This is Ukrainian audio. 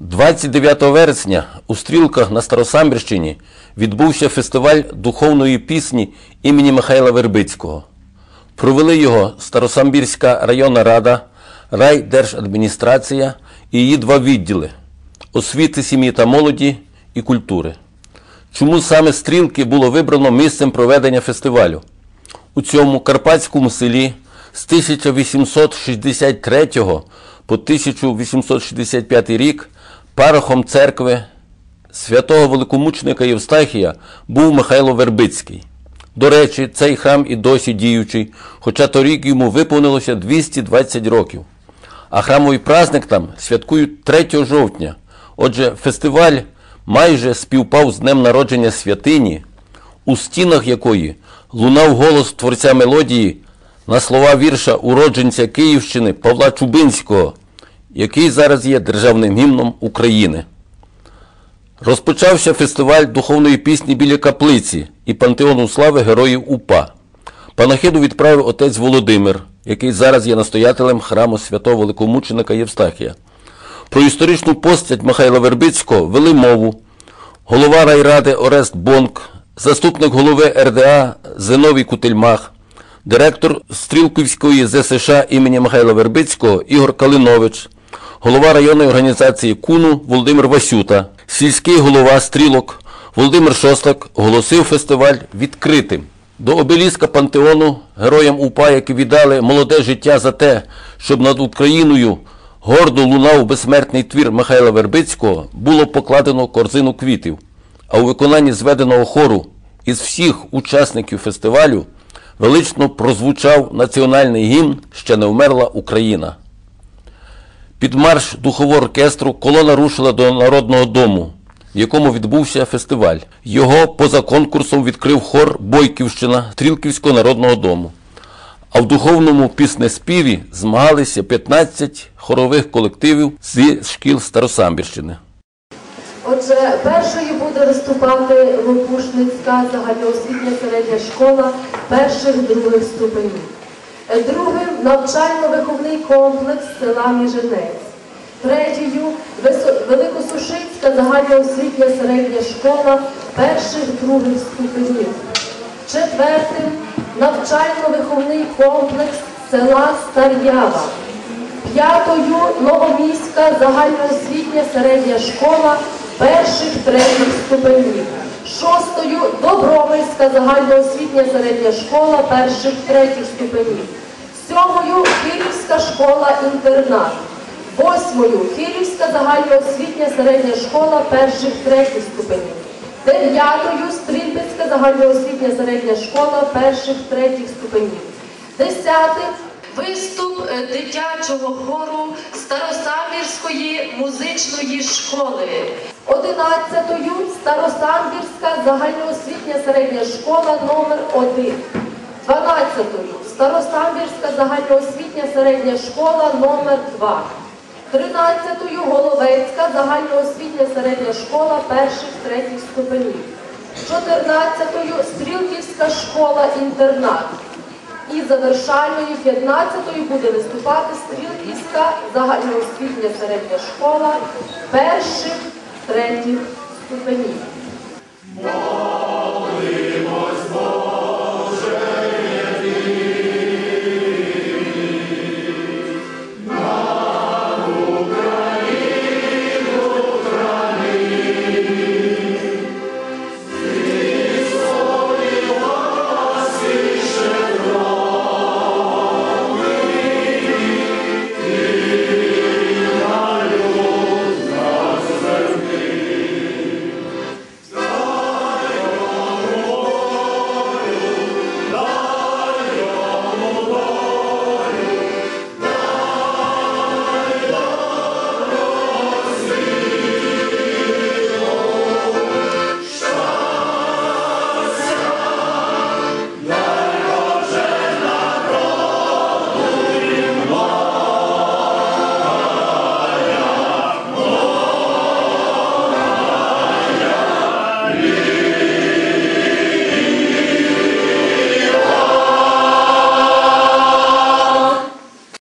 29 вересня у Стрілках на Старосамбірщині відбувся фестиваль духовної пісні імені Михайла Вербицького. Провели його Старосамбірська районна рада, райдержадміністрація і її два відділи освіти сім'ї та молоді і культури. Чому саме стрілки було вибрано місцем проведення фестивалю? У цьому карпатському селі з 1863 по 1865 рік парохом церкви святого великомученика Євстахія був Михайло Вербицький. До речі, цей храм і досі діючий, хоча торік йому виповнилося 220 років. А храмовий праздник там святкують 3 жовтня. Отже, фестиваль майже співпав з днем народження святині, у стінах якої лунав голос творця мелодії на слова вірша уродженця Київщини Павла Чубинського, який зараз є державним гімном України. Розпочався фестиваль духовної пісні біля каплиці і пантеону слави героїв УПА. Панахиду відправив отець Володимир, який зараз є настоятелем храму святого великомученика Євстахія. Про історичну постать Михайла Вербицького вели мову голова райради Орест Бонк, заступник голови РДА Зиновій Кутельмах, директор Стрілківської ЗСШ імені Михайла Вербицького Ігор Калинович, голова районної організації КУНУ Володимир Васюта, сільський голова Стрілок Володимир Шостак оголосив фестиваль відкритим. До обеліска пантеону героям УПА, які віддали молоде життя за те, щоб над Україною гордо лунав безсмертний твір Михайла Вербицького, було покладено корзину квітів. А у виконанні зведеного хору із всіх учасників фестивалю велично прозвучав національний гімн Ще не вмерла Україна. Під марш духового оркестру колона рушила до Народного дому, в якому відбувся фестиваль. Його поза конкурсом відкрив хор Бойківщина Стрілківського народного дому. А в духовному піснеспіві змагалися 15 хорових колективів зі шкіл Старосамбірщини. Отже, першою буде виступати Лопушницька загальноосвітня середня школа перших других ступенів. Другим навчально-виховний комплекс села Міжинець. Третьою Великосушицька загальноосвітня середня школа перших других ступенів. Четвертим навчально-виховний комплекс села Стар'ява. П'ятою Новоміська загальноосвітня середня школа перших третіх ступенів. Шостою Добровольська загальноосвітня середня школа перших третіх ступенів. Сьомою Київська школа-інтернат. Восьмою Київська загальноосвітня середня школа перших третіх ступенів. Дев'ятою Стрільбицька загальноосвітня середня школа перших третіх ступенів. Десятим виступ е, дитячого хору Старосамбірської музичної школи. Одинадцятою Старосамбірська загальноосвітня середня школа номер 1 Дванадцятою Старосамбірська загальноосвітня середня школа номер 2 Тринадцятою Головецька загальноосвітня середня школа перших третіх ступенів. Чотирнадцятою Стрілківська школа-інтернат. І завершальною 15-ю буде виступати Стрілківська загальноосвітня середня школа перших третіх ступенів.